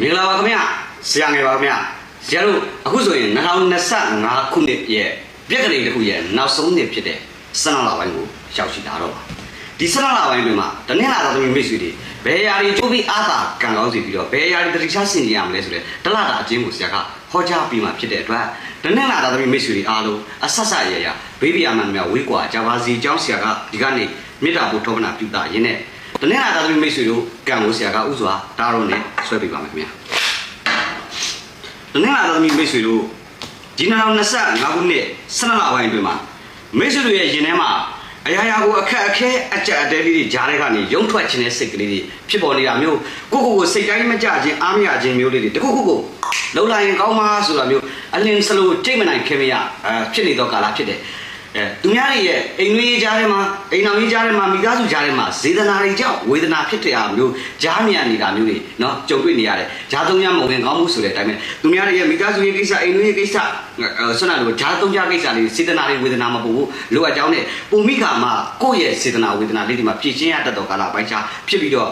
မင်္ဂလာပါခင်ဗျဆရာငယ်ပါခင်ဗျဆရာတို့အခုဆိုရင်2025ခုနှစ်ရဲ့ပြက်ကလေးတစ်ခုရဲ့နောက်ဆုံးနှစ်ဖြစ်တဲ့12လပိုင်းကိုရောက်ရှိလာတော့ပါဒီ12လပိုင်းတွင်မှာတနင်္လာသားသမီးမိတ်ဆွေတွေဘယ်ရာတွေချိုးပြီးအားသာကံကောင်းစီပြီးတော့ဘယ်ရာတွေတတိချဆင်ကြရမလဲဆိုတဲ့တလတာအချင်းကိုဆရာကဟောကြားပြီးမှဖြစ်တဲ့အတွက်တနင်္လာသားသမီးမိတ်ဆွေတွေအားလုံးအဆက်ဆက်ရရဘေးဘီယာမန်များဝေးကွာကြပါစီကျောင်းဆရာကဒီကနေ့မေတ္တာပို့ထောပနာပြုတာရင်းနဲ့ တနင်္လာသားသမီးမိတ်ဆွေတို့ကံကိုဆရာကဥစွာတားရုံနဲ့ဆွဲပေးပါမယ်ခင်ဗျာတနင်္လာသမီးမိတ်ဆွေတို့ဒီ2025ခုနှစ်12လပိုင်းအတွင်းမှာမိတ်ဆွေတို့ရဲ့ရင်ထဲမှာအရာရာကိုအခက်အခဲအကြက်အတဲလေးတွေကြားထဲကနေရုံထွက်ခြင်းတဲ့စိတ်ကလေးတွေဖြစ်ပေါ်နေတာမျိုးကိုကိုကိုစိတ်တိုင်းမကြခြင်းအားမရခြင်းမျိုးလေးတွေတခုခုကိုလုံလိုက်ရင်ကောင်းမှာဆိုတာမျိုးအလင်းစလိုကြိတ်မနိုင်ခင်မရအဲဖြစ်နေတော့ကာလဖြစ်တယ် အဲသူများတွေရဲ့အိမ်နွေးကြားထဲမှာအိမ်အောင်ရေးကြားထဲမှာမိသားစုကြားထဲမှာဇေဒနာတွေကြောင့်ဝေဒနာဖြစ်တဲ့အမျိုးကြားနေရနေတာမျိုးတွေနော်ကြုံတွေ့နေရတယ်ဂျားသုံးရမဝင်ကောင်းမှုဆိုတဲ့အတိုင်းပဲသူများတွေရဲ့မိသားစုရေးကိစ္စအိမ်နွေးရေးကိစ္စဆွနာလိုဂျားသုံးကြကိစ္စတွေဇေဒနာတွေဝေဒနာမပို့ဘူးလိုအပ်ကြောင်းနဲ့ပုံမိခါမှာကိုယ့်ရဲ့ဇေဒနာဝေဒနာလေးတွေမှာဖြည့်ချင်းရတတ်တော့ကာလပိုင်းခြားဖြစ်ပြီးတော့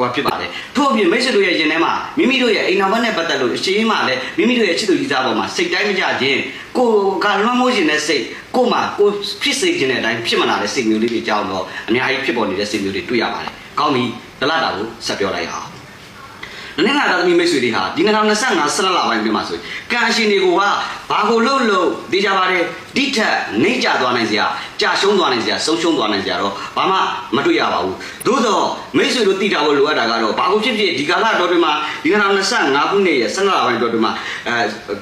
ဟိုဖြစ်ပါတယ်ထို့အပြင်မိတ်ဆွေတို့ရဲ့ရင်ထဲမှာမိမိတို့ရဲ့အိမ်တော်ဘက်နဲ့ပတ်သက်လို့အရှိန်မှလည်းမိမိတို့ရဲ့ချစ်သူကြီးသားပေါ်မှာစိတ်တိုင်းမကြခြင်းကိုယ်ကလွှမ်းမိုးခြင်းတဲ့စိတ်ကိုယ်မှာကိုယ်ဖြစ်စေခြင်းတဲ့အတိုင်းဖြစ်မလာတဲ့စိတ်မျိုးလေးတွေကြောင်းတော့အများကြီးဖြစ်ပေါ်နေတဲ့စိတ်မျိုးတွေတွေ့ရပါတယ်ကောင်းပြီတလတာကိုဆက်ပြောလိုက်အောင် နည်းနည်းသာသမီးမိတ်ဆွေတွေဟာဒီ2025ဆက်လလပိုင်းပြမှာဆိုရင်ကံအရှင်တွေကိုကဘာကိုလှုပ်လို့သိကြပါတယ်ဒီထက်နှိမ့်ကြသွားနိုင်စရာကြာရှုံးသွားနိုင်စရာဆုံးရှုံးသွားနိုင်စရာတော့ဘာမှမတွေ့ရပါဘူးသို့တော့မိတ်ဆွေတို့သိတာကိုလိုအပ်တာကတော့ဘာကိုဖြစ်ဖြစ်ဒီကာလတော်တွေမှာဒီ2025ခုနှစ်ရဲ့ဆက်လလပိုင်းတော်တွေမှာအဲ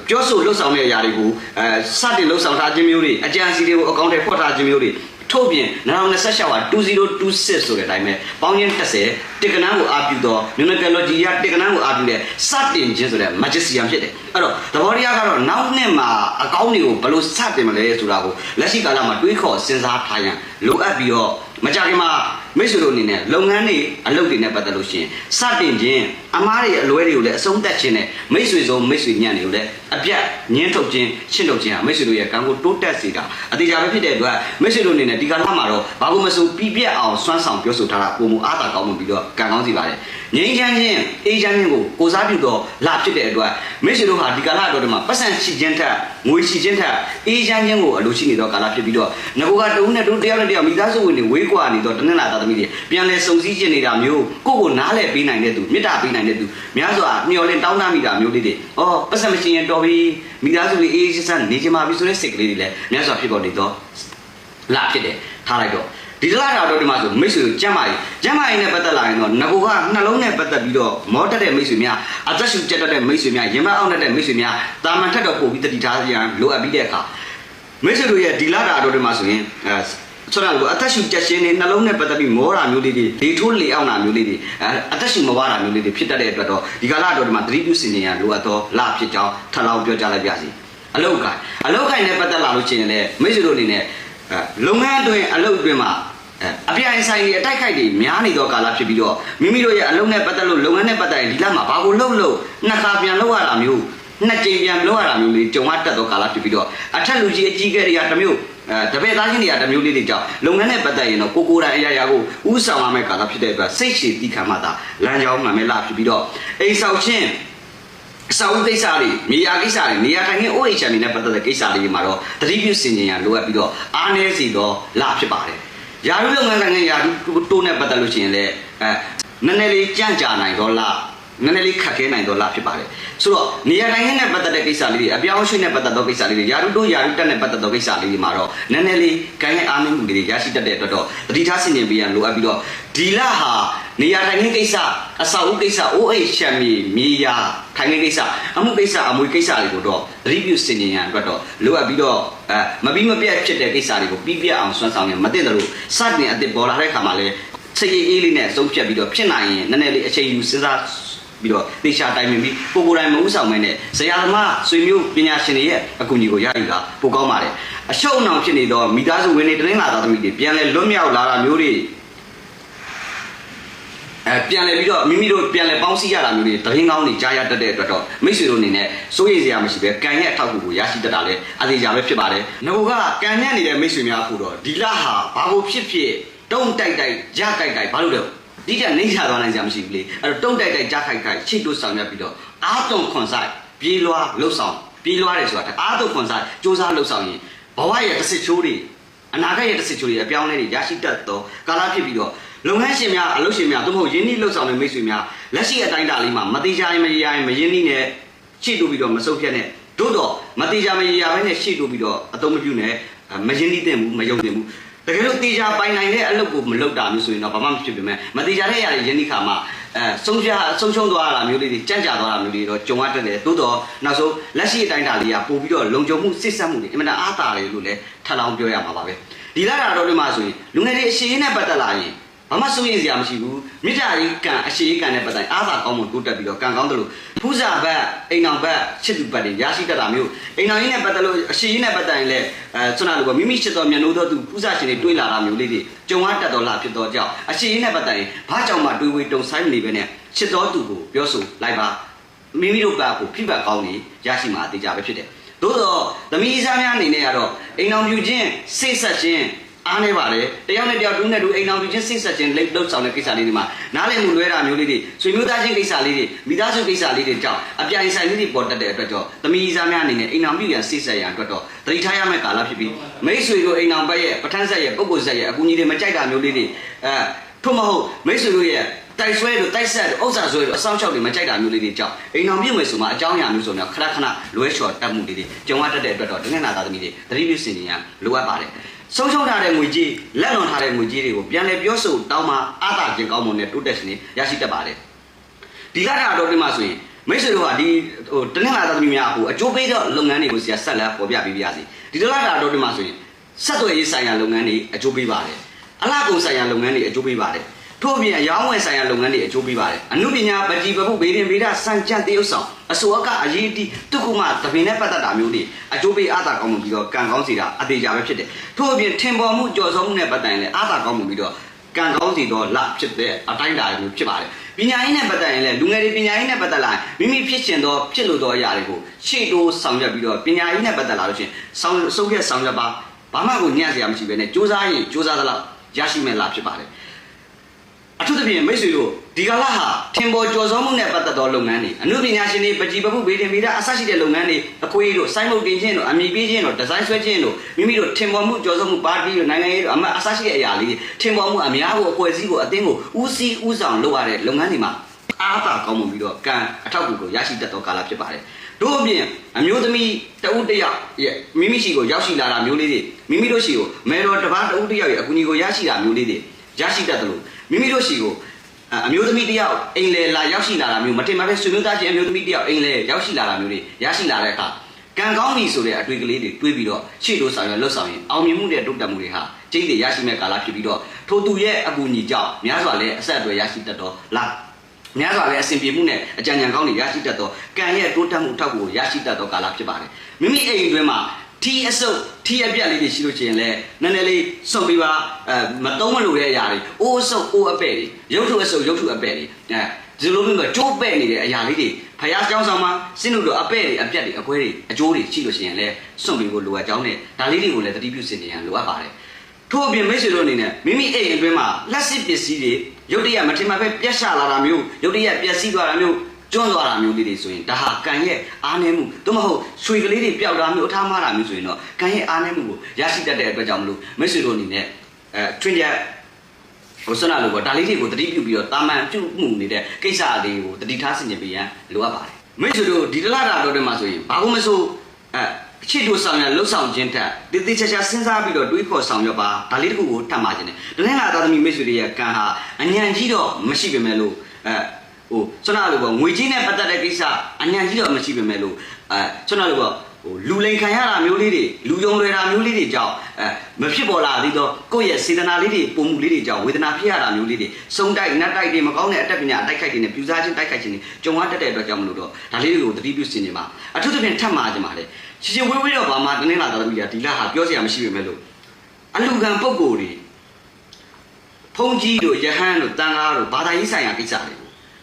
ပြောဆိုလှုပ်ဆောင်တဲ့အရာတွေကိုအဲစတင်လှုပ်ဆောင်ထားခြင်းမျိုးတွေအကြံစီတွေကိုအကောင့်ထဲဖွက်ထားခြင်းမျိုးတွေ ထို့ပြင်2026ဟာ2026ဆိုတဲ့အတိုင်းပဲပေါင်းချင်း30တက္ကနန်းကိုအာပြုတော့မြမကလော်ဂျီရတက္ကနန်းကိုအာပြုတဲ့စတင်ခြင်းဆိုတဲ့ magician ဖြစ်တယ်အဲ့တော့သဘောတရားကတော့နောက်နှစ်မှာအကောင့်တွေကိုဘယ်လိုစတင်မလဲဆိုတာကိုလက်ရှိကာလမှာတွေးခေါ်စဉ်းစားထားရန်လိုအပ်ပြီးတော့မကြခင်မှာ မိတ်ဆွေတို့အနေနဲ့လုပ်ငန်းတွေအလုပ်တွေနဲ့ပတ်သက်လို့ရှိရင်စတင်ခြင်းအမားတွေအလွဲတွေကိုလည်းအဆုံးသတ်ခြင်းနဲ့မိတ်ဆွေဆုံးမိတ်ဆွေညံ့တွေကိုလည်းအပြတ်ညှင်းထုတ်ခြင်းရှင်းထုတ်ခြင်းဟာမိတ်ဆွေတို့ရဲ့ကံကိုတိုးတက်စေတာအသေးချာပဲဖြစ်တဲ့အတွက်မိတ်ဆွေတို့အနေနဲ့ဒီကနေ့မှာတော့ဘာလို့မဆိုပြီးပြတ်အောင်စွမ်းဆောင်ပြောဆိုထားတာပုံမူအားသာကောင်းမှုပြီးတော့ကံကောင်းစီပါတယ် ငြိမ်းချမ်းခြင်းအေးချမ်းခြင်းကိုကိုစားပြုတော့လာဖြစ်တဲ့အတွက်မိတ်ဆွေတို့ဟာဒီကာလတော်တွေမှာပတ်စံရှိခြင်းထက်ငွေရှိခြင်းထက်အေးချမ်းခြင်းကိုအလိုရှိနေတော့ကာလဖြစ်ပြီးတော့ငကိုကတဦးနဲ့တဦးတယောက်နဲ့တယောက်မိသားစုဝင်တွေဝေးကွာနေတော့တနင်္လာသားသမီးတွေပြန်လဲစုံစည်းခြင်းနေတာမျိုးကိုယ့်ကိုနားလဲပေးနိုင်တဲ့သူမေတ္တာပေးနိုင်တဲ့သူများစွာမျှော်လင့်တောင်းတမိတာမျိုးလေးတွေဩပတ်စံမရှိရင်တော်ပြီမိသားစုလေးအေးအေးချမ်းချမ်းနေကြမှာပြီဆိုတဲ့စိတ်ကလေးတွေလည်းများစွာဖြစ်ပေါ်နေတော့လာဖြစ်တယ်ထားလိုက်တော့ ဒီတလားတော်တို့ဒီမှာဆိုမိတ်ဆွေကျမ်းမာရေးကျမ်းမာရေးနဲ့ပတ်သက်လာရင်တော့ငကိုကနှလုံးနဲ့ပတ်သက်ပြီးတော့မောတက်တဲ့မိတ်ဆွေများအသက်ရှူကျက်တတ်တဲ့မိတ်ဆွေများရင်မအောင်တဲ့မိတ်ဆွေများတာမန်ထက်တော့ပို့ပြီးတတိထားရန်လိုအပ်ပြီးတဲ့အခါမိတ်ဆွေတို့ရဲ့ဒီလာတာတို့ဒီမှာဆိုရင်အဲဆိုတော့အသက်ရှူကျက်ခြင်းနဲ့နှလုံးနဲ့ပတ်သက်ပြီးမောတာမျိုးလေးတွေလေထိုးလေအောင်တာမျိုးလေးတွေအဲအသက်ရှူမဝတာမျိုးလေးတွေဖြစ်တတ်တဲ့အတွက်တော့ဒီကလာတော်ဒီမှာသတိပြုစင်ကြရလိုအပ်တော့လာဖြစ်ကြောင်းထပ်လောင်းပြောကြလိုက်ပါစီအလောက်ကိုင်အလောက်ကိုင်နဲ့ပတ်သက်လာလို့ရှိရင်လည်းမိတ်ဆွေတို့အနေနဲ့အဲလုပ်ငန်းအတွင်းအလုပ်အတွင်းမှာ အပြိုင်ဆိုင်တွေအတိုက်ခိုက်တွေများနေတော့ကာလဖြစ်ပြီးတော့မိမိတို့ရဲ့အလုပ်နဲ့ပတ်သက်လို့လုပ်ငန်းနဲ့ပတ်သက်ရင်ဒီလမှာဘာကိုလုပ်လို့နှစ်ခါပြန်လုပ်ရတာမျိုးနှစ်ကြိမ်ပြန်လုပ်ရတာမျိုးလေးကြုံရတတ်တော့ကာလဖြစ်ပြီးတော့အထက်လူကြီးအကြီးကဲတွေကတစ်မျိုးအဲတပည့်သားချင်းတွေကတစ်မျိုးလေးတွေကြောင့်လုပ်ငန်းနဲ့ပတ်သက်ရင်တော့ကိုကိုယ်တိုင်အရာရာကိုဥဆောင်ရမယ့်ကာလဖြစ်တဲ့အတွက်စိတ်ရှည်တီးခံမှသာလမ်းကြောင်းမှမယ်လာဖြစ်ပြီးတော့အိမ်ဆောက်ခြင်းအစာအုပ်ကိစ္စတွေမြေယာကိစ္စတွေနေရာထိုင်ခင်း OHM တွေနဲ့ပတ်သက်တဲ့ကိစ္စတွေမှာတော့တတိပြုစင်ကြင်ရလိုအပ်ပြီးတော့အားနည်းစီတော့လာဖြစ်ပါတယ်။ ယာရုလုပ်ငန်းဆိုင်ရာယာရုတိုးနဲ့ပတ်သက်လို့ရှိရင်လည်းအဲနည်းနည်းလေးကြန့်ကြာနိုင်တော့လားနည်းနည်းလေးခက်ခဲနိုင်တော့လားဖြစ်ပါတယ်ဆိုတော့နေရာတိုင်းနဲ့ပတ်သက်တဲ့ကိစ္စလေးတွေအပြောင်းအရွှေ့နဲ့ပတ်သက်သောကိစ္စလေးတွေယာရုတို့ယာရုတက်နဲ့ပတ်သက်သောကိစ္စလေးတွေမှာတော့နည်းနည်းလေးကိုင်းရဲ့အားနည်းမှုတွေရရှိတတ်တဲ့အတွက်တော့တတိထားဆင်ခြင်ပေးရန်လိုအပ်ပြီးတော့ဒီလဟာ နေရာတိုင်းကိစ္စအဆောက်အဦကိစ္စ OH ချမ်းမြေမြေယာထိုင်ငယ်ကိစ္စအမှုကိစ္စအမွေကိစ္စတွေကိုတော့ review ဆင်ခြင်ရန်အတွက်တော့လိုအပ်ပြီးတော့အဲမပြီးမပြတ်ဖြစ်တဲ့ကိစ္စတွေကိုပြီးပြတ်အောင်ဆွမ်းဆောင်ရန်မသိတယ်လို့စတင်အစ်စ်ပေါ်လာတဲ့ခါမှာလဲစိတ်အေးလေးနဲ့အဆုံးဖြတ်ပြီးတော့ဖြစ်နိုင်ရင်နည်းနည်းလေးအချိန်ယူစဉ်းစားပြီးတော့တေချာတိုင်ပင်ပြီးကိုကိုယ်တိုင်မဥဆောင်မဲနဲ့ဇရာသမားဆွေမျိုးပညာရှင်တွေရဲ့အကူအညီကိုရယူတာပိုကောင်းပါတယ်အရှုံးအနှောင်ဖြစ်နေတော့မိသားစုဝင်တွေတရင်းလာသားသမီးတွေပြန်လဲလွတ်မြောက်လာတာမျိုးတွေ အဲပြန်လဲပြီးတော့မိမိတို့ပြန်လဲပေါင်းစည်းရတာမျိုးတွေတရင်ကောင်းတွေကြားရတတ်တဲ့အတွက်တော့မိတ်ဆွေတို့အနေနဲ့စိုးရိမ်စရာမရှိပဲကံရဲ့အထောက်အကူကိုရရှိတတ်တာလဲအသေးချာပဲဖြစ်ပါတယ်ငိုကကံညံ့နေတဲ့မိတ်ဆွေများဖို့တော့ဒီလဟာဘာလို့ဖြစ်ဖြစ်တုံးတိုက်တိုက်ကြတိုက်တိုက်ဘာလို့လဲဒီကနှိမ့်ချသွားနိုင်ကြမရှိဘူးလေအဲ့တော့တုံးတိုက်တိုက်ကြားခိုက်ခိုက်ချိတ်တို့ဆောင်ရပြီးတော့အာတုံခွန်ဆိုင်ပြေးလွားလှုပ်ဆောင်ပြေးလွားတယ်ဆိုတာအာတုံခွန်ဆိုင်စူးစမ်းလှုပ်ဆောင်ရင်ဘဝရဲ့တစ်စစ်ချိုးတွေအနာဂတ်ရဲ့တစ်စစ်ချိုးတွေအပြောင်းအလဲတွေရရှိတတ်သောကာလဖြစ်ပြီးတော့ လုပ်ငန်းရှင်များအလုပ်ရှင်များသို့မဟုတ်ယင်းနှိလှုပ်ဆောင်တဲ့မိတ်ဆွေများလက်ရှိအတိုင်းအတာလေးမှာမတိကြရင်မရရင်မယင်းနှိနဲ့ချိတ်တို့ပြီးတော့မစုပ်ဖြတ်နဲ့တို့တော့မတိကြမရရဘဲနဲ့ချိတ်တို့ပြီးတော့အသုံးမပြုနဲ့မယင်းနှိတဲ့ဘူးမယုံတဲ့ဘူးတကယ်လို့တေချာပိုင်နိုင်တဲ့အလုပ်ကိုမလုပ်တာမျိုးဆိုရင်တော့ဘာမှမဖြစ်ပြင်မဲ့မတေချာတဲ့ຢာတွေယင်းဒီခါမှာအဲဆုံးဖြတ်ဆုံးရှုံးသွားတာမျိုးလေးတွေကြန့်ကြာသွားတာမျိုးလေးတော့ကြုံရတတ်တယ်သို့တော့နောက်ဆုံးလက်ရှိအတိုင်းတာလေးကပို့ပြီးတော့လုံခြုံမှုစစ်ဆက်မှုတွေအမှန်တအားတာတယ်လို့လည်းထပ်လောင်းပြောရမှာပါပဲဒီလာတာတော့ဒီမှာဆိုရင်လူငယ်တွေအရှိရင်းနဲ့ပတ်သက်လာရင် ဘာမှစိုးရိမ်စရာမရှိဘူးမိတ္တာကြီးကံအရှိကြီးကံနဲ့ပတ်သက်အားသာကောင်းမှုတိုးတက်ပြီးတော့ကံကောင်းတယ်လို့ဖူးစာဘက်အိမ်အောင်ဘက်ချစ်သူဘက်တွေရရှိတတ်တာမျိုးအိမ်အောင်ကြီးနဲ့ပတ်သက်လို့အရှိကြီးနဲ့ပတ်သက်ရင်လည်းအဲဆွမ်းနာလို့ကမိမိချစ်တော်မျက်နှာတော်သူဖူးစာရှင်တွေတွေးလာတာမျိုးလေးတွေကြုံရတတ်တော်လာဖြစ်တော့ကြောင့်အရှိကြီးနဲ့ပတ်သက်ရင်ဘာကြောင့်မှတွေးဝေးတုံဆိုင်မနေပဲနဲ့ချစ်တော်သူကိုပြောဆိုလိုက်ပါမိမိတို့ကကိုဖိပတ်ကောင်းနေရရှိမှာအသေးကြပဲဖြစ်တယ်သို့တော့သမီးစားများအနေနဲ့ကတော့အိမ်အောင်ပြူချင်းစိတ်ဆက်ချင်း အားနေပါလေတယောက်နဲ့တယောက်တူးနဲ့တူအိမ်အောင်ပြချင်းစိတ်ဆက်ချင်းလိပ်လှုပ်ဆောင်တဲ့ကိစ္စလေးတွေမှာနားလည်မှုလွဲတာမျိုးလေးတွေဆွေမျိုးသားချင်းကိစ္စလေးတွေမိသားစုကိစ္စလေးတွေကြောင့်အပြိုင်ဆိုင်လေးတွေပေါ်တက်တဲ့အတွက်ကြောင့်သမီးစားများအနေနဲ့အိမ်အောင်ပြရန်စိတ်ဆက်ရန်အတွက်တော့တတိထားရမယ့်ကာလဖြစ်ပြီးမိတ်ဆွေတို့အိမ်အောင်ဘက်ရဲ့ပဋ္ဌာန်းဆက်ရဲ့ပုဂ္ဂိုလ်ဆက်ရဲ့အကူအညီတွေမကြိုက်တာမျိုးလေးတွေအဲထို့မဟုတ်မိတ်ဆွေတို့ရဲ့တိုက်ဆွဲတို့တိုက်ဆက်တို့ဥစ္စာဆွဲတို့အဆောင်ချောက်တွေမကြိုက်တာမျိုးလေးတွေကြောင့်အိမ်အောင်ပြည့်မယ်ဆိုမှအကြောင်းအရာမျိုးဆိုတော့ခဏခဏလွဲချော်တတ်မှုလေးတွေကြုံရတတ်တဲ့အတွက်တော့တနင်္လာသားသမီးတွေသတိပြုစင်နေရလိုအပ်ပါတယ် ဆုံးရှုံးထားတဲ့ငွေကြေးလက်လွန်ထားတဲ့ငွေကြေးတွေကိုပြန်လည်ပြောဆိုတောင်းမှအားသာခြင်းကောင်းမွန်တဲ့တိုးတက်ခြင်းတွေရရှိတတ်ပါတယ်ဒီလာတာတော့ဒီမှာဆိုရင်မိတ်ဆွေတို့ကဒီဟိုတနင်္လာသားသမီးများဟိုအကျိုးပေးတဲ့လုပ်ငန်းတွေကိုဆရာဆက်လက်ပေါ်ပြပေးပါရစေဒီလာတာတော့ဒီမှာဆိုရင်ဆက်သွယ်ရေးဆိုင်ရာလုပ်ငန်းတွေအကျိုးပေးပါတယ်အလားကုန်ဆိုင်ရာလုပ်ငန်းတွေအကျိုးပေးပါတယ် ထို့အပြင်အယောင်းဝယ်ဆိုင်ရာလုပ်ငန်းတွေအကျိုးပေးပါတယ်အမှုပညာပကြီးပပုဗေဒင်ဗေဒစံကြံတရုပ်ဆောင်အစိုးရကအရေးတီတုကုမတပင်နဲ့ပတ်သက်တာမျိုးတွေအကျိုးပေးအားသာကောင်းမှုပြီးတော့ကံကောင်းစီတာအသေးကြပဲဖြစ်တယ်ထို့အပြင်ထင်ပေါ်မှုကြော်စောမှုနဲ့ပတ်သက်ရင်လည်းအားသာကောင်းမှုပြီးတော့ကံကောင်းစီတော့လဖြစ်တဲ့အတိုင်းတာမျိုးဖြစ်ပါတယ်ပညာရေးနဲ့ပတ်သက်ရင်လည်းလူငယ်တွေပညာရေးနဲ့ပတ်သက်လာမိမိဖြစ်ချင်သောဖြစ်လို့သောအရာတွေကိုရှေ့တိုးဆောင်ရွက်ပြီးတော့ပညာရေးနဲ့ပတ်သက်လာလို့ရှိရင်ဆောင်စုပ်ရက်ဆောင်ရွက်ပါဘာမှကိုညံ့စရာမရှိဘဲနဲ့စူးစမ်းရင်စူးစမ်းသလောက်ရရှိမဲ့လားဖြစ်ပါတယ် အထူးသဖြင့်မိတ်ဆွေတို့ဒီကာလဟာထင်ပေါ်ကျော်စောမှုနဲ့ပတ်သက်သောလုပ်ငန်းတွေအမှုပညာရှင်တွေပကြီးပပုဗေဒင်ဗေဒအစရှိတဲ့လုပ်ငန်းတွေအခွေးတို့စိုင်းမုတ်တင်ခြင်းတို့အမည်ပေးခြင်းတို့ဒီဇိုင်းဆွဲခြင်းတို့မိမိတို့ထင်ပေါ်မှုကျော်စောမှုပါတီတို့နိုင်ငံရေးတို့အမတ်အစရှိတဲ့အရာလေးတွေထင်ပေါ်မှုအများကိုအဖွဲ့အစည်းကိုအသင်းကိုဦးစီးဦးဆောင်လုပ်ရတဲ့လုပ်ငန်းတွေမှာအားသာကောင်းမှုပြီးတော့ကံအထောက်အကူကိုရရှိတတ်သောကာလဖြစ်ပါတယ်တို့အပြင်အမျိုးသမီးတဦးတစ်ယောက်ရဲ့မိမိရှိကိုရောက်ရှိလာတာမျိုးလေးတွေမိမိတို့ရှိကိုမဲတော်တစ်ပါးတဦးတစ်ယောက်ရဲ့အကူအညီကိုရရှိတာမျိုးလေးတွေရရှိတတ်တယ်လို့ မိမိတို့ရှိကိုအမျိုးသမီးတယောက်အိမ်လေလာရောက်ရှိလာတာမျိုးမတင်မပဲဆွေမျိုးသားချင်းအမျိုးသမီးတယောက်အိမ်လေရောက်ရှိလာတာမျိုးတွေရရှိလာတဲ့အခါကံကောင်းပြီဆိုတဲ့အတွေ့ကလေးတွေတွေးပြီးတော့ရှေ့တို့ဆောင်ရွက်လှုပ်ဆောင်ရင်အောင်မြင်မှုတဲ့တိုးတက်မှုတွေဟာကျိတ်တွေရရှိမဲ့ကာလဖြစ်ပြီးတော့ထိုသူရဲ့အကူအညီကြောင့်များစွာလဲအဆက်အသွယ်ရရှိတတ်တော့လားများစွာလဲအစဉ်ပြေမှုနဲ့အကြံဉာဏ်ကောင်းတွေရရှိတတ်တော့ကံရဲ့တိုးတက်မှုထောက်ကိုရရှိတတ်တော့ကာလဖြစ်ပါတယ်မိမိအိမ်အတွင်းမှာ ဒီအစုပ်ဒီအပြက်လေးတွေရှိလို့ရှိရင်လည်းနည်းနည်းလေးစွန့်ပြီးပါအဲမတုံးမလို့တဲ့အရာတွေအိုးအစုပ်အိုးအပဲ့တွေရုပ်ထုအစုပ်ရုပ်ထုအပဲ့တွေအဲဒီလိုမျိုးကကြိုးပဲ့နေတဲ့အရာလေးတွေဖယားကျောင်းဆောင်မှာစင်းတို့တော့အပဲ့တွေအပြက်တွေအခွဲတွေအကျိုးတွေရှိလို့ရှိရင်လည်းစွန့်ပြီးကိုလိုအပ်ကြောင်းနဲ့ဒါလေးတွေကိုလည်းတတိပြုစင်နေရန်လိုအပ်ပါတယ်ထို့အပြင်မိတ်ဆွေတို့အနေနဲ့မိမိအိမ်အတွင်းမှာလက်စစ်ပစ္စည်းတွေရုတ်တရက်မထင်မှတ်ပဲပြက်ရှာလာတာမျိုးရုတ်တရက်ပျက်စီးသွားတာမျိုး ကျွန်းသွားတာမျိုးလေးတွေဆိုရင်ဒါဟာကံရဲ့အားနည်းမှုသို့မဟုတ်ရွှေကလေးတွေပျောက်တာမျိုးအထားမားတာမျိုးဆိုရင်တော့ကံရဲ့အားနည်းမှုကိုရရှိတတ်တဲ့အတွက်ကြောင့်မလို့မိတ်ဆွေတို့အနေနဲ့အဲထွင်ရက်ဟိုဆန္ဒလို့ပေါ့ဒါလေးတွေကိုတတိပြုပြီးတော့တာမန်ပြုမှုနေတဲ့ကိစ္စလေးကိုတတိထားဆင်ခြင်ပေးရန်လိုအပ်ပါတယ်မိတ်ဆွေတို့ဒီတလားတာတော့တည်းမှာဆိုရင်ဘာလို့မဆိုအဲချစ်တို့ဆောင်ရလှုပ်ဆောင်ခြင်းတက်တည်တည်ချာချာစဉ်းစားပြီးတော့တွေးခေါ်ဆောင်ရွက်ပါဒါလေးတခုကိုထပ်မှာခြင်းတယ်တနင်္လာသားသမီးမိတ်ဆွေတွေရဲ့ကံဟာအညံကြီးတော့မရှိပေမဲ့လို့အဲ ဟိုဆွမ်းနာလို့ပေါ့ငွေကြီးနဲ့ပတ်သက်တဲ့ကိစ္စအညံကြီးတော့မရှိပေမဲ့လို့အဲဆွမ်းနာလို့ပေါ့ဟိုလူလိန်ခံရတာမျိုးလေးတွေလူယုံလွယ်တာမျိုးလေးတွေကြောင့်အဲမဖြစ်ပေါ်လာသေးတော့ကိုယ့်ရဲ့စေတနာလေးတွေပုံမှုလေးတွေကြောင့်ဝေဒနာဖြစ်ရတာမျိုးလေးတွေစုံတိုက်နတ်တိုက်တွေမကောင်းတဲ့အတတ်ပညာအတိုက်ခိုက်တွေနဲ့ပြူစားခြင်းတိုက်ခိုက်ခြင်းတွေကြုံရတတ်တဲ့အတွက်ကြောင့်မလို့တော့ဒါလေးတွေကိုတတိပြုစင်နေမှာအထူးသဖြင့်ထပ်မှာခြင်းပါလေချစ်ချင်းဝေးဝေးတော့ဘာမှတင်းနေတာတော်ပြီဒီလားဟာပြောစရာမရှိပေမဲ့လို့အလူကံပုံကိုယ်တွေဖုန်ကြီးတို့ယဟန်တို့တန်ကားတို့ဘာသာရေးဆိုင်ရာကိစ္စတွေကို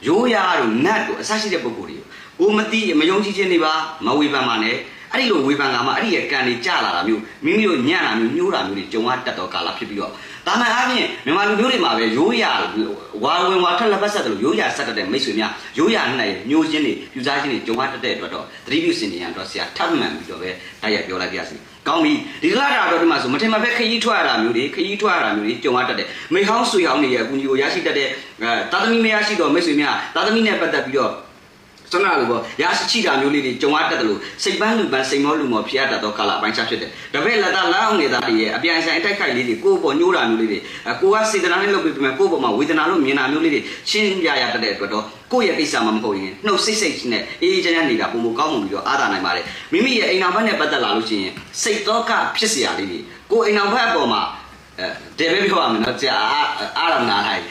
ရိုးရာတို့နတ်တို့အစရှိတဲ့ပုံကိုယ်တွေကိုကိုမသိမယုံကြည်ခြင်းတွေပါမဝေဖန်ပါနဲ့အဲ့ဒီလိုဝေဖန်ကမှအဲ့ဒီရဲ့ကံတွေကြလာတာမျိုးမိမိတို့ညံ့တာမျိုးညှိုးတာမျိုးတွေကြုံရတတ်တော့ကာလဖြစ်ပြီးတော့တာမန်အားဖြင့်မြန်မာလူမျိုးတွေမှာပဲရိုးရဝါဝင်ဝါထက်လက်ပတ်ဆက်တယ်လို့ရိုးရဆက်တတ်တဲ့မိတ်ဆွေများရိုးရနဲ့မျိုးချင်းတွေပြူစားချင်းတွေကြုံရတတ်တဲ့အတွက်တော့သတိပြုစင်နေရတော့ဆရာထပ်မှန်ပြီးတော့ပဲတိုက်ရိုက်ပြောလိုက်ပြစီ ကောင်းပြီဒီလာတာတော့ဒီမှာဆိုမထင်မှပဲခရီးထွက်ရတာမျိုးတွေခရီးထွက်ရတာမျိုးတွေကြုံရတတ်တယ်မိဟောင်းဆွေဟောင်းတွေရဲ့အကူအညီကိုရရှိတတ်တဲ့အဲတာသမီမရရှိတော့မိတ်ဆွေများတာသမီနဲ့ပတ်သက်ပြီးတော့စွမ်းနာလို့ပေါ့ရရှိချီတာမျိုးလေးတွေကြုံရတတ်တယ်လို့စိတ်ပန်းလူပန်းစိတ်မောလူမောဖြစ်ရတတ်သောကာလအပိုင်းခြားဖြစ်တယ်ဒါပေမဲ့လက်သားလမ်းအောင်နေတာတွေရဲ့အပြိုင်ဆိုင်အတိုက်ခိုက်လေးတွေကိုယ့်ပေါ်ညှိုးတာမျိုးလေးတွေအဲကိုကစေတနာနဲ့လုပ်ပြီးပြမယ်ကိုယ့်ပေါ်မှာဝေဒနာလို့မြင်တာမျိုးလေးတွေရှင်းပြရတတ်တဲ့အတွက်တော့ ကိုယ့်ရဲ့ကိစ္စမှမဟုတ်ရင်နှုတ်စိတ်စိတ်နဲ့အေးအေးချမ်းချမ်းနေတာပုံမကောင်းမှုပြီးတော့အားသာနိုင်ပါတယ်မိမိရဲ့အိမ်နောက်ဘက်နဲ့ပတ်သက်လာလို့ရှိရင်စိတ်တော့ကဖြစ်စရာလေးတွေကိုယ်အိမ်နောက်ဘက်အပေါ်မှာ တယ်ပဲပြောရမယ်နော်ကြာအားရမနာလိုက်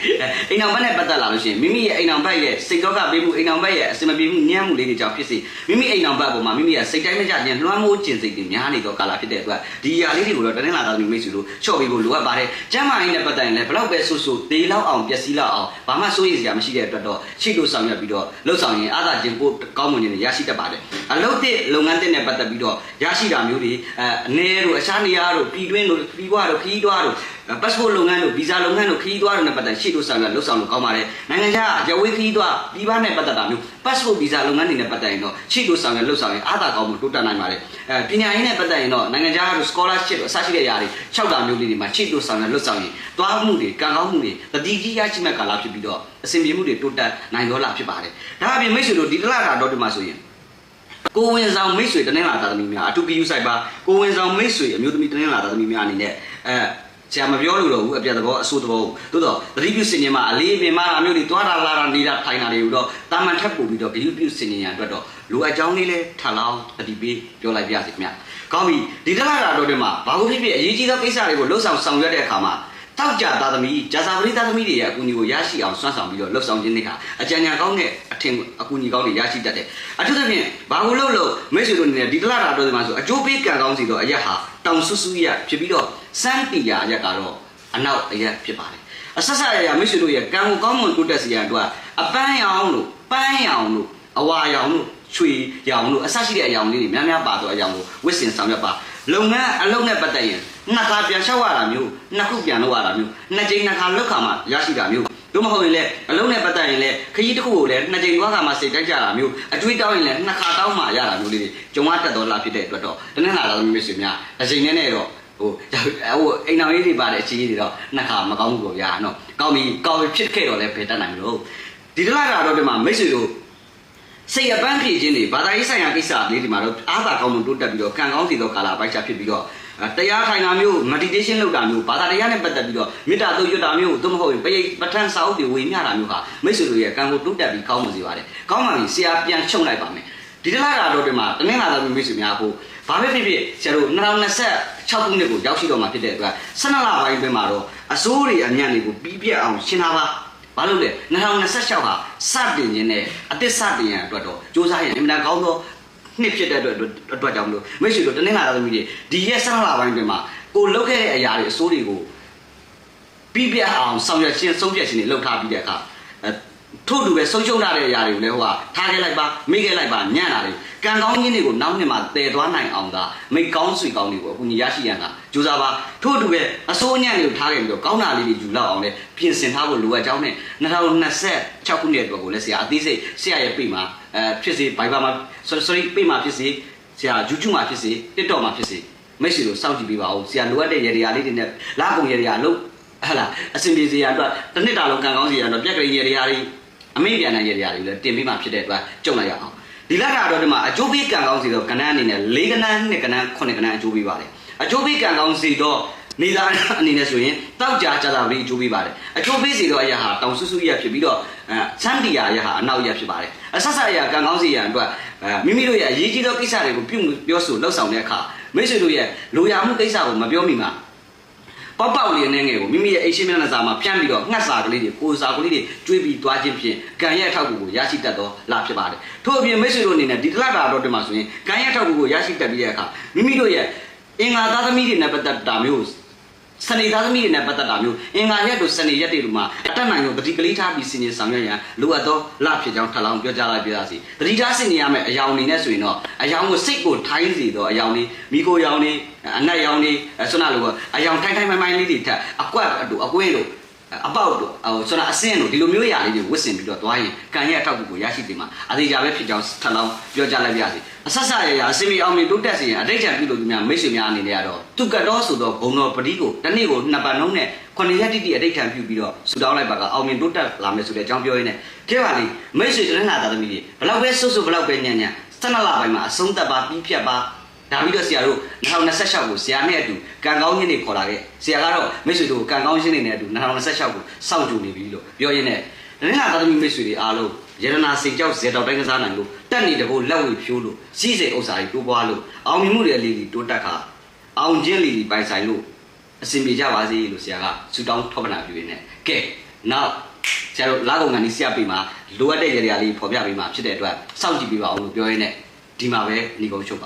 အိမ်အောင်ဘက်နဲ့ပတ်သက်လာလို့ရှိရင်မိမိရဲ့အိမ်အောင်ဘက်ရဲ့စိတ်တော့ကပေးမှုအိမ်အောင်ဘက်ရဲ့အစမပြေမှုညံ့မှုလေးတွေကြောင့်ဖြစ်စေမိမိအိမ်အောင်ဘက်အပေါ်မှာမိမိရဲ့စိတ်တိုင်းမကြခြင်းလွှမ်းမိုးခြင်းစိတ်တွေများနေတော့ကာလဖြစ်တဲ့အတွက်ဒီຢာလေးတွေကိုတော့တနင်္လာသားသမီးမိတ်ဆွေတို့ချော့ပေးဖို့လိုအပ်ပါတယ်ကျမ်းမာရေးနဲ့ပတ်သက်ရင်လည်းဘလောက်ပဲဆူဆူတေးလောက်အောင်ပျက်စီးလောက်အောင်ဘာမှစိုးရိမ်စရာမရှိတဲ့အတွက်တော့ရှိလို့ဆောင်ရွက်ပြီးတော့လှုပ်ဆောင်ရင်အားသာခြင်းကိုကောင်းမွန်ခြင်းတွေရရှိတတ်ပါတယ်အလုပ်တဲ့လုပ်ငန်းတဲ့နဲ့ပတ်သက်ပြီးတော့ရရှိတာမျိုးတွေအဲအနေတို့အခြားနေရာတို့ပြည်တွင်းတို့ပြည်ပွားတို့ခီးတွားတို့ passport လုပ်ငန်းတို့ visa လုပ်ငန်းတို့ခရီးသွားတို့နဲ့ပတ်သက်ရှိလို့ဆောင်ရွက်လှုပ်ဆောင်လို့ကောင်းပါတယ်နိုင်ငံခြားရဝေးခရီးသွားပြည်ပနဲ့ပတ်သက်တာမျိုး passport visa လုပ်ငန်းတွေနဲ့ပတ်သက်ရင်တော့ရှိလို့ဆောင်ရွက်လှုပ်ဆောင်ရင်အားသာကောင်းမှုတိုးတက်နိုင်ပါတယ်အဲပညာရေးနဲ့ပတ်သက်ရင်တော့နိုင်ငံခြားတို့ scholarship အစရှိတဲ့ຢာတွေ၆တာမျိုးလေးတွေမှာရှိလို့ဆောင်ရွက်လှုပ်ဆောင်ရင်သွားမှုတွေကံကောင်းမှုတွေတတိကြီးရရှိမဲ့ကာလဖြစ်ပြီးတော့အစဉ်ပြေမှုတွေတိုးတက်နိုင်တော့လာဖြစ်ပါတယ်ဒါအပြင်မိတ်ဆွေတို့ဒီတလတာတော့ဒီမှာဆိုရင်ကိုဝင်ဆောင်မိတ်ဆွေတနင်္လာသားသမီးများအတူကယူဆိုင်ပါကိုဝင်ဆောင်မိတ်ဆွေအမျိုးသမီးတနင်္လာသားသမီးများအနေနဲ့အဲ ဆရာမပြောလို့တော့ဘူးအပြတ်သဘောအဆိုးသဘောသို့တော့သတိပြုစင်ရင်မှာအလေးပင်မာတာမျိုးတွေတွားတာလာတာနေတာထိုင်တာတွေကိုတော့တာမန်ထက်ပို့ပြီးတော့ဂရုပြုစင်ရင်ရအတွက်တော့လိုအပ်ကြောင်းလေးလဲထလောင်းတတိပေးပြောလိုက်ပြစီခင်ဗျကောင်းပြီဒီတလားတာတော့ဒီမှာဘာလို့ဖြစ်ဖြစ်အရေးကြီးသောကိစ္စတွေကိုလှုပ်ဆောင်ဆောင်ရွက်တဲ့အခါမှာ တောက်ကြသားသမီးဂျာစာပရိသသမီးတွေရဲ့အကူအညီကိုရရှိအောင်စွမ်းဆောင်ပြီးတော့လှုပ်ဆောင်ခြင်းတွေဟာအကြံဉာဏ်ကောင်းတဲ့အထင်အကူအညီကောင်းတွေရရှိတတ်တယ်အထူးသဖြင့်ဘာလို့လို့လို့မိတ်ဆွေတို့အနေနဲ့ဒီတလားတာတော့ဒီမှာဆိုအကျိုးပေးကံကောင်းစီတော့အရက်ဟာတောင်ဆူဆူရဖြစ်ပြီးတော့စမ်းတီရရက်ကတော့အနောက်အရက်ဖြစ်ပါတယ်အဆက်ဆက်ရရမိတ်ဆွေတို့ရဲ့ကံကိုကောင်းမွန်တိုးတက်စေရန်အတွက်အပန်းရောင်လို့ပန်းရောင်လို့အဝါရောင်လို့ ချွေရောင်လို့အဆက်ရှိတဲ့အရောင်လေးတွေများများပါတော့အရောင်ကိုဝစ်စင်ဆောင်ရွက်ပါလုပ်ငန်းအလုပ်နဲ့ပတ်သက်ရင်နှစ်ခါပြန်လျှောက်ရတာမျိုးနှစ်ခုပြန်လုပ်ရတာမျိုးနှစ်ကြိမ်နှစ်ခါလောက်ခါမှရရှိတာမျိုးတို့မဟုတ်ရင်လည်းအလုံးနဲ့ပတ်သက်ရင်လည်းခရီးတစ်ခုကိုလည်းနှစ်ကြိမ်သွားခါမှစိတ်တိုက်ကြတာမျိုးအကျွေးတောင်းရင်လည်းနှစ်ခါတောင်းမှရတာမျိုးလေးတွေကြုံရတတ်တော်လာဖြစ်တဲ့အတွက်တော့တနင်္လာတော်မျိုးဆွေများအချိန်နဲ့နဲ့တော့ဟိုဟိုအိမ်တော်ရေးတွေပါတဲ့အချီးကြီးတွေတော့နှစ်ခါမကောင်းဘူးပေါ့ဗျာနော်ကောင်းပြီကောင်းပြီဖြစ်ခဲ့တော့လည်းဘယ်တတ်နိုင်မလို့ဒီတလားကတော့ဒီမှာမိတ်ဆွေတို့ စိတ်အပန်းဖြည့်ခြင်းတွေဘာသာရေးဆိုင်ရာကိစ္စလေးဒီမှာတော့အားသာကောင်းမှုတိုးတက်ပြီးတော့ကံကောင်းစီသောကာလပိုက်ချဖြစ်ပြီးတော့တရားထိုင်တာမျိုး meditation လုပ်တာမျိုးဘာသာတရားနဲ့ပတ်သက်ပြီးတော့မေတ္တာတို့ရွတ်တာမျိုးသို့မဟုတ်ရင်ပရိပဋ္ဌာန်းစာအုပ်တွေဝေမျှတာမျိုးဟာမိတ်ဆွေတို့ရဲ့ကံကိုတိုးတက်ပြီးကောင်းမှုစေပါတယ်ကောင်းပါပြီဆရာပြန်ချုပ်လိုက်ပါမယ်ဒီတလားကတော့ဒီမှာတနင်္လာသားမိတ်ဆွေများဖို့ဘာပဲဖြစ်ဖြစ်ဆရာတို့2026ခုနှစ်ကိုရောက်ရှိတော့မှာဖြစ်တဲ့အတွက်12လပိုင်းအတွင်းမှာတော့အစိုးရအညံ့တွေကိုပြီးပြတ်အောင်ရှင်းတာပါ ဘာလို့လဲ2026ဟာစတင်ခြင်းနဲ့အသစ်စတင်ရန်အတွက်တော့စူးစမ်းရင်အင်မတန်ကောင်းသောနှစ်ဖြစ်တဲ့အတွက်အတွက်ကြောင့်မလို့မိတ်ဆွေတို့တနင်္လာသားသမီးတွေဒီရက်12လပိုင်းအတွင်းမှာကိုလုတ်ခဲ့တဲ့အရာတွေအစိုးတွေကိုပြီးပြတ်အောင်ဆောင်ရွက်ခြင်းဆုံးဖြတ်ခြင်းတွေလုပ်ထားပြီးတဲ့အခါ ထို့တူပဲဆုံးရှုံးထားတဲ့အရာတွေကိုလည်းဟိုကထားခဲ့လိုက်ပါမိခဲ့လိုက်ပါညံ့တာတွေကံကောင်းခြင်းတွေကိုနောက်နှစ်မှာတည်သွားနိုင်အောင်သာမိကောင်းဆွေကောင်းတွေကိုအခုညရရှိရန်ကကြိုးစားပါထို့တူပဲအစိုးညံ့တွေကိုထားခဲ့ပြီးတော့ကောင်းတာလေးတွေယူလောက်အောင်လည်းပြင်ဆင်ထားဖို့လိုအပ်ကြောင်းနဲ့2026ခုနှစ်အတွက်ကိုလည်းဆရာအသေးစိတ်ဆရာရဲ့ပြိမှာအဲဖြစ်စေ Viber မှာ sorry ပြိမှာဖြစ်စေဆရာ YouTube မှာဖြစ်စေ TikTok မှာဖြစ်စေမိတ်ဆွေတို့စောင့်ကြည့်ပေးပါဦးဆရာလိုအပ်တဲ့ရေဒီယာလေးတွေနဲ့လာကုန်ရေဒီယာလို့ဟလာအဆင်ပြေစေရအတွက်တစ်နှစ်တာလုံးကံကောင်းစေရတော့ပြက်ကလေးရေဒီယာတွေ အမိပြန်နိုင်ရေဒီယာတွေလည်းတင်ပေးမှဖြစ်တဲ့အတွက်ကြုံလိုက်ရအောင်ဒီလက်ကတော့ဒီမှာအကျိုးပေးကံကောင်းစီတော့ကဏ္ဍအနေနဲ့၄ကဏ္ဍနှစ်ကဏ္ဍခုနှစ်ကဏ္ဍအကျိုးပေးပါတယ်အကျိုးပေးကံကောင်းစီတော့နေသားအနေနဲ့ဆိုရင်တောက်ကြကြတာပြီးအကျိုးပေးပါတယ်အကျိုးပေးစီတော့အရာဟာတောင်ဆူဆူရဖြစ်ပြီးတော့အဲချမ်းတီယာရဟာအနောက်ရဖြစ်ပါတယ်အဆက်ဆက်ရကံကောင်းစီရအတွက်အဲမိမိတို့ရဲ့အရေးကြီးသောကိစ္စတွေကိုပြုပြောဆိုလှုပ်ဆောင်တဲ့အခါမိတ်ဆွေတို့ရဲ့လိုရာမှုကိစ္စကိုမပြောမိမှာ ပေါက်ပေါက်လေးနဲ့ငယ်ကိုမိမိရဲ့အိရှိမျက်နှာစာမှာဖြန့်ပြီးတော့ငှက်စာကလေးတွေကိုစာကလေးတွေကျွေးပြီးသွားခြင်းဖြင့်ကံရဲ့အထောက်အကူကိုရရှိတတ်သောလာဖြစ်ပါတယ်ထို့အပြင်မိတ်ဆွေတို့အနေနဲ့ဒီတလတာတော့ဒီမှာဆိုရင်ကံရဲ့အထောက်အကူကိုရရှိတတ်ပြီးတဲ့အခါမိမိတို့ရဲ့အင်္ဂါသားသမီးတွေနဲ့ပတ်သက်တာမျိုး စနေသားသမီးတွေနဲ့ပတ်သက်တာမျိုးအင်္ဂါရက်တို့စနေရက်တွေတို့မှာအတက်နိုင်လို့တတိကလေးထားပြီးစီနေဆောင်ရွက်ရန်လိုအပ်သောလဖြစ်ကြောင်းထပ်လောင်းပြောကြားလိုက်ပြရစီတတိထားစီနေရမယ့်အယောင်အနေနဲ့ဆိုရင်တော့အယောင်ကိုစိတ်ကိုထိုင်းစီတော့အယောင်လေးမိကိုယောင်လေးအနက်ယောင်လေးဆွမ်းနာလိုကအယောင်ထိုင်းထိုင်းမိုင်းမိုင်းလေးတွေထက်အကွက်တို့အကွင်းတို့ အပေါက်တို့ဟိုဆိုတော့အစင်းတို့ဒီလိုမျိုးအရာလေးတွေဝစ်စင်ပြီးတော့သွားရင်ကံရဲ့အထောက်အကူကိုရရှိတယ်မှာအသေးကြပဲဖြစ်ကြောင်းထပ်လောင်းပြောကြားလိုက်ပြရစီအဆက်ဆက်ရရအစင်မီအောင်မြင်တိုးတက်စီရင်အတိတ်ချံပြုလို့ဒီများမိတ်ဆွေများအနေနဲ့ကတော့သူကတော့ဆိုတော့ဘုံတော်ပတိကိုတစ်နေ့ကိုနှစ်ပတ်လုံးနဲ့ခုနှစ်ရက်တိတိအတိတ်ချံပြုပြီးတော့ဆူတောင်းလိုက်ပါကအောင်မြင်တိုးတက်လာမယ်ဆိုတဲ့အကြောင်းပြောရင်းနဲ့ကဲပါလေမိတ်ဆွေတရဏသာသမီတွေဘလောက်ပဲဆွတ်ဆွတ်ဘလောက်ပဲညံ့ညံ့12လပိုင်းမှာအဆုံးသက်ပါပြီးဖြတ်ပါ ဒါပြီးတော့ဆရာတို့2026ကိုဆရာနဲ့အတူကံကောင်းခြင်းတွေခေါ်လာခဲ့ဆရာကတော့မိတ်ဆွေတို့ကံကောင်းခြင်းတွေနဲ့အတူ2026ကိုစောင့်ကြိုနေပြီလို့ပြောရင်းနဲ့တရဏသာသမီမိတ်ဆွေတွေအားလုံးရတနာစိတ်ကြောက်ဇေတောက်တိုင်းကစားနိုင်လို့တက်နေတဘို့လက်ဝေဖြိုးလို့စီးစိမ်ဥစ္စာတွေတိုးပွားလို့အောင်မြင်မှုတွေအလေးလေးတိုးတက်ခါအောင်ခြင်းလေးလေးပိုင်ဆိုင်လို့အစဉ်ပြေကြပါစေလို့ဆရာကဆုတောင်းထောက်ပံ့ပြုရင်းနဲ့ကဲနောက်ဆရာတို့လာကုန်ကနေဆရာပေးမှာလိုအပ်တဲ့ကြရာလေးဖော်ပြပေးမှာဖြစ်တဲ့အတွက်စောင့်ကြည့်ပေးပါအောင်လို့ပြောရင်းနဲ့ဒီမှာပဲညီကုန်းချုပ်ပါ